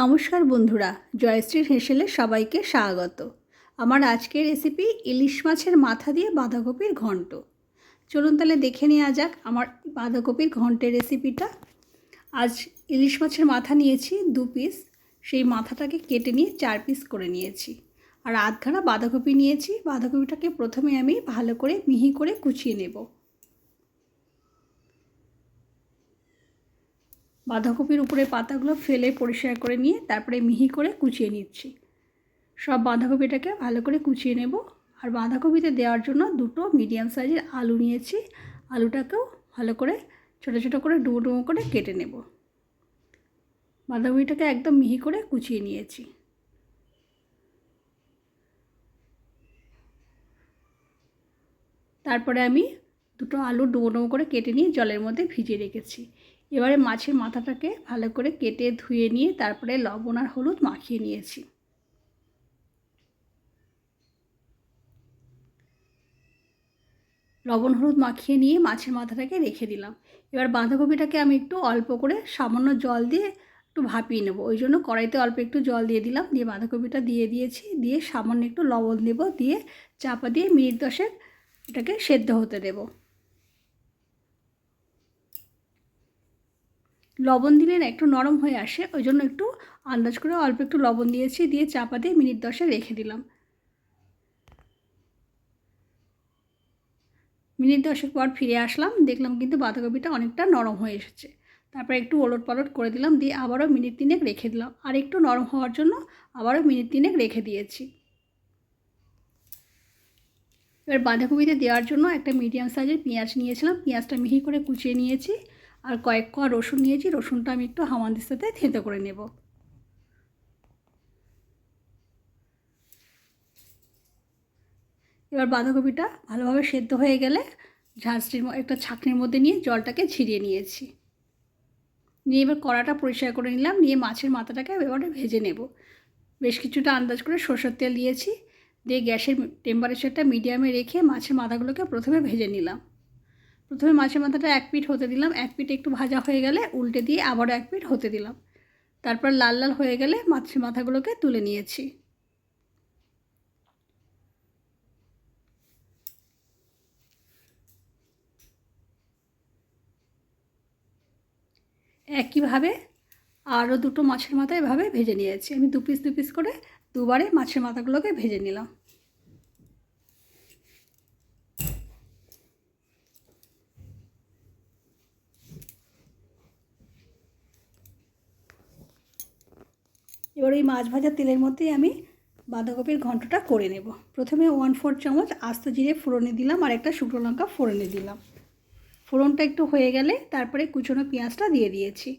নমস্কার বন্ধুরা জয়শ্রীর হেসেলে সবাইকে স্বাগত। আমার আজকের রেসিপি ইলিশ মাছের মাথা দিয়ে বাঁধাকপির ঘন্ট। চলুন তাহলে দেখে নেওয়া যাক আমার বাঁধাকপির ঘন্টের রেসিপিটা আজ ইলিশ মাছের মাথা নিয়েছি দু পিস সেই মাথাটাকে কেটে নিয়ে চার পিস করে নিয়েছি। আর আধখানা বাঁধাকপি নিয়েছি, বাঁধাকপিটাকে প্রথমে আমি ভালো করে মিহি করে কুচিয়ে নেব। বাঁধাকপির উপরে পাতাগুলো ফেলে পরিষ্কার করে নিয়ে তারপরে মিহি করে কুচিয়ে নিচ্ছি। সব বাঁধাকপিটাকে ভালো করে কুচিয়ে নেব। আর বাঁধাকপিতে দেওয়ার জন্য দুটো মিডিয়াম সাইজের আলু নিয়েছি। আলুটাকেও ভালো করে ছোটো ছোটো করে ডুবো ডুবো করে কেটে নেব। বাঁধাকপিটাকে একদম মিহি করে কুচিয়ে নিয়েছি। তারপরে আমি দুটো আলু ডুবো ডুবো করে কেটে নিয়ে জলের মধ্যে ভিজিয়ে রেখেছি। এবারে মাছের মাথাটাকে ভালো করে কেটে ধুয়ে নিয়ে তারপরে লবণ আর হলুদ মাখিয়ে নিয়েছি। লবণ হলুদ মাখিয়ে নিয়ে মাছের মাথাটাকে রেখে দিলাম। এবার বাঁধাকপিটাকে আমি একটু অল্প করে সামান্য জল দিয়ে একটু ভাপিয়ে নেব। ওই জন্য কড়াইতে অল্প একটু জল দিয়ে দিলাম। দিয়ে বাঁধাকপিটা দিয়ে দিয়েছি। দিয়ে সামান্য একটু লবণ দেব। দিয়ে চাপা দিয়ে মিনিট দশেক এটাকে সেদ্ধ হতে দেবো। লবণ দিলে না একটু নরম হয়ে আসে ওই জন্য একটু আন্দাজ করে অল্প একটু লবণ দিয়েছি, দিয়ে চাপা দিয়ে মিনিট দশে রেখে দিলাম। মিনিট দশেক পর ফিরে আসলাম, দেখলাম কিন্তু বাঁধাকপিটা অনেকটা নরম হয়ে এসেছে। তারপরে একটু ওলট পালট করে দিলাম, দিয়ে আবারও মিনিট তিনেক রেখে দিলাম। আর একটু নরম হওয়ার জন্য আবারও মিনিট তিনেক রেখে দিয়েছি। এবার বাঁধাকপিতে দেওয়ার জন্য একটা মিডিয়াম সাইজের পেঁয়াজ নিয়েছিলাম, পেঁয়াজটা মিহি করে কুচিয়ে নিয়েছি। আর কয়েক কোয়া রসুন নিয়েছি, রসুনটা আমি একটু হামানদের সাথে থেঁতো করে নেব। এবার বাঁধাকপিটা ভালোভাবে সেদ্ধ হয়ে গেলে ঝাঁঝটির একটা ছাঁকনির মধ্যে নিয়ে জলটাকে ছিঁড়িয়ে নিয়েছি। নিয়ে এবার কড়াটা পরিষ্কার করে নিলাম, নিয়ে মাছের মাথাটাকে এবারে ভেজে নেব। বেশ কিছুটা আন্দাজ করে সরষের তেল দিয়েছি, দিয়ে গ্যাসের টেম্পারেচারটা মিডিয়ামে রেখে মাছের মাথাগুলোকে প্রথমে ভেজে নিলাম। প্রথমে মাছের মাথাটা এক পিঠ হতে দিলাম, এক পিঠ একটু ভাজা হয়ে গেলে উল্টে দিয়ে আবারও এক পিঠ হতে দিলাম। তারপর লাল লাল হয়ে গেলে মাছের মাথাগুলোকে তুলে নিয়েছি। একইভাবে আরও দুটো মাছের মাথা এভাবে ভেজে নিয়েছি। আমি দু পিস দু পিস করে দুবারে মাছের মাথাগুলোকে ভেজে নিলাম। এবার ওই মাছ ভাজা তেলের মধ্যেই আমি বাঁধাকপির ঘন্টটা করে নেব। প্রথমে ওয়ান ফোর চামচ আস্ত জিরে ফোড়নে দিলাম আর একটা শুকনো লঙ্কা ফোড়নে দিলাম। ফোড়নটা একটু হয়ে গেলে তারপরে কুচনো পেঁয়াজটা দিয়ে দিয়েছি।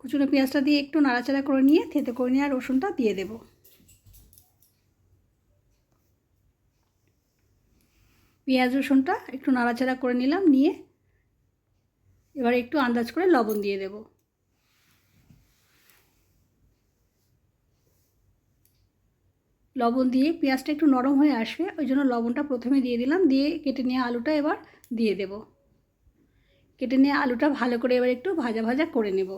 কুচনো পেঁয়াজটা দিয়ে একটু নাড়াচাড়া করে নিয়ে থেতে করে নিয়ে আর রসুনটা দিয়ে দেব। পেঁয়াজ রসুনটা একটু নাড়াচাড়া করে নিলাম, নিয়ে এবার একটু আন্দাজ করে লবণ দিয়ে দেবো। লবণ দিয়ে পেঁয়াজটা একটু নরম হয়ে আসবে, ওই জন্য লবণটা প্রথমে দিয়ে দিলাম, দিয়ে কেটে নিয়ে আলুটা এবার দিয়ে দেব। কেটে নিয়ে আলুটা ভালো করে এবার একটু ভাজা ভাজা করে নেব।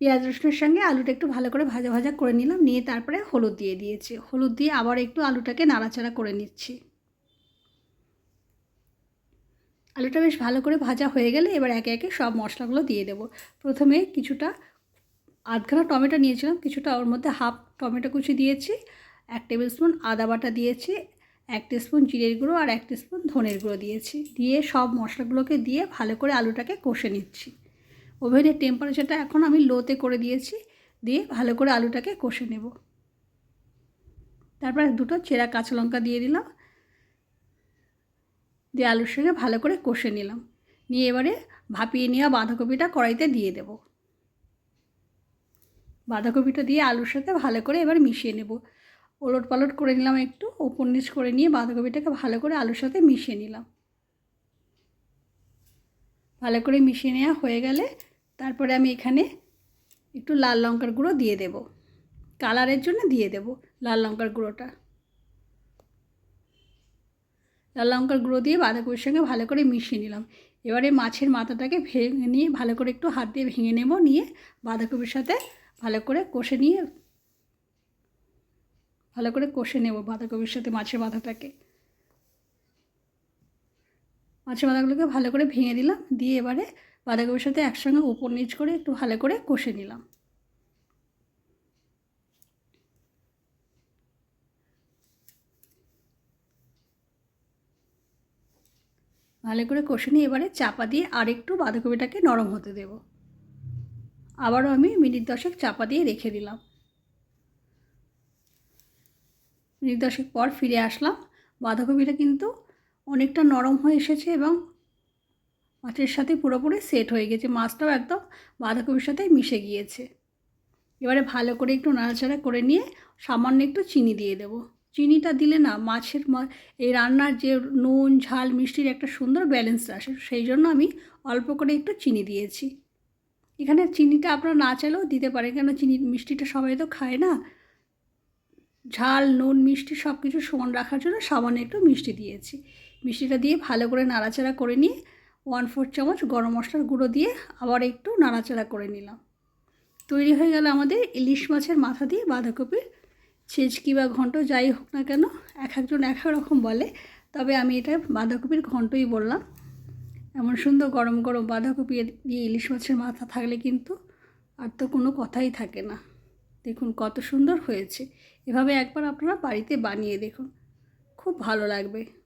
পেঁয়াজ রসুনের সঙ্গে আলুটা একটু ভালো করে ভাজা ভাজা করে নিলাম, নিয়ে তারপরে হলুদ দিয়ে দিয়েছি। হলুদ দিয়ে আবার একটু আলুটাকে নাড়াচাড়া করে নিচ্ছি। আলুটা বেশ ভালো করে ভাজা হয়ে গেলে এবার একে একে সব মশলাগুলো দিয়ে দেব। প্রথমে কিছুটা আধখানা টমেটো নিয়েছিলাম, কিছুটা ওর মধ্যে হাফ টমেটো কুচি দিয়েছি, এক টেবিল স্পুন আদা বাটা দিয়েছি, এক স্পুন জিরের গুঁড়ো আর এক স্পুন ধনের গুঁড়ো দিয়েছি। দিয়ে সব মশলাগুলোকে দিয়ে ভালো করে আলুটাকে কষে নিচ্ছি। ওভেনের টেম্পারেচারটা এখন আমি লোতে করে দিয়েছি, দিয়ে ভালো করে আলুটাকে কষে নেব। তারপর দুটো চেরা কাঁচা লঙ্কা দিয়ে দিলাম, দিয়ে আলুর সঙ্গে ভালো করে কষে নিলাম। নিয়ে এবারে ভাপিয়ে নেওয়া বাঁধাকপিটা কড়াইতে দিয়ে দেবো। বাঁধাকপিটা দিয়ে আলুর সাথে ভালো করে এবার মিশিয়ে নেব। ওলট পালট করে নিলাম একটু ওপর নিচ করে নিয়ে বাঁধাকপিটাকে ভালো করে আলুর সাথে মিশিয়ে নিলাম। ভালো করে মিশিয়ে নেওয়া হয়ে গেলে তারপরে আমি এখানে একটু লাল লঙ্কার গুঁড়ো দিয়ে দেব। কালারের জন্য দিয়ে দেব লাল লঙ্কার গুঁড়োটা। লাল লঙ্কার গুঁড়ো দিয়ে বাঁধাকপির সঙ্গে ভালো করে মিশিয়ে নিলাম। এবারে মাছের মাথাটাকে ভেঙে নিয়ে ভালো করে একটু হাত দিয়ে ভেঙে নেব, নিয়ে বাঁধাকপির সাথে ভালো করে কষে নিয়ে, ভালো করে কষে নেব বাঁধাকপির সাথে মাছের বাঁধাটাকে। মাছের বাঁধাগুলোকে ভালো করে ভেঙে দিলাম, দিয়ে এবারে বাঁধাকপির সাথে একসঙ্গে উপর নিচ করে একটু ভালো করে কষে নিলাম। ভালো করে কষে নিয়ে এবারে চাপা দিয়ে আরেকটু বাঁধাকপিটাকে নরম হতে দেব। আবারও আমি মিনিট দশেক চাপা দিয়ে রেখে দিলাম। মিনিট দশেক পর ফিরে আসলাম। বাঁধাকপিটা কিন্তু অনেকটা নরম হয়ে এসেছে এবং মাছের সাথে পুরোপুরি সেট হয়ে গেছে। মাছটাও একদম বাঁধাকপির সাথে মিশে গিয়েছে। এবারে ভালো করে একটু নাড়াচাড়া করে নিয়ে সামান্য একটু চিনি দিয়ে দেবো। চিনিটা দিলে না মাছের এই রান্নার যে নুন, ঝাল, মিষ্টির একটা সুন্দর ব্যালেন্স আসে। সেই জন্য আমি অল্প করে একটু চিনি দিয়েছি। এখানে চিনিটা আপনারা না চাইলেও দিতে পারেন কেন চিনি মিষ্টিটা সবাই তো খায় না। ঝাল, নুন, মিষ্টি সব কিছু সমান রাখার জন্য সামান্য একটু মিষ্টি দিয়েছি। মিষ্টিটা দিয়ে ভালো করে নাড়াচাড়া করে নিয়ে ওয়ান ফোর চামচ গরম মশলার গুঁড়ো দিয়ে আবার একটু নাড়াচাড়া করে নিলাম। তৈরি হয়ে গেল আমাদের ইলিশ মাছের মাথা দিয়ে বাঁধাকপির ছেচকি বা ঘন্ট যাই হোক না কেন, এক একজন এক এক রকম বলে, তবে আমি এটা বাঁধাকপির ঘন্টই বললাম। এমন সুন্দর গরম গরম বাঁধাকপি দিয়ে ইলিশ মাছের মাথা থাকলে কিন্তু আর তো কোনো কথাই থাকে না। দেখুন কত সুন্দর হয়েছে। এভাবে একবার আপনারা বাড়িতে বানিয়ে দেখুন। খুব ভালো লাগবে।